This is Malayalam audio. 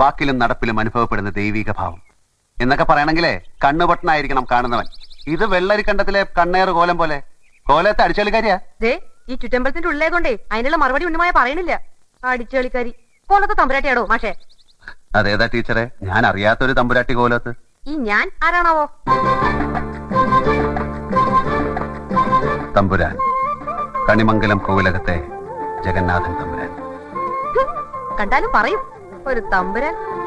വാക്കിലും നടപ്പിലും അനുഭവപ്പെടുന്ന ദൈവിക ഭാവം. എന്നൊക്കെ പറയണെങ്കിലേ കണ്ണുപൊട്ടനായിരിക്കണം കാണുന്നവൻ. ഇത് വെള്ളരിക്കണ്ടത്തിലെ കണ്ണേറ് കോലം പോലെ. കോലത്തെ അടിച്ചളിക്കാരിയാ? ഈ ചുറ്റമ്പലത്തിന്റെ ഉള്ളിലേക്കൊണ്ടേ അതിനുള്ള മറുപടി ഉണ്ണിമായ പറയണില്ല. അടിച്ചളിക്കാരി. കോലത്തെ തമ്പുരാട്ടിയാടോ മാഷേ? അതേതാ ടീച്ചറെ? ഞാൻ അറിയാത്തൊരു തമ്പുരാട്ടി കോലത്ത്. ഈ ഞാൻ ആരാണാവോ? തമ്പുരാൻ. കണിമംഗലം കോവിലകത്തെ ജഗന്നാഥൻ തമ്പുരാൻ. കണ്ടാലും പറയും. ഒരു തമ്പുരാൻ.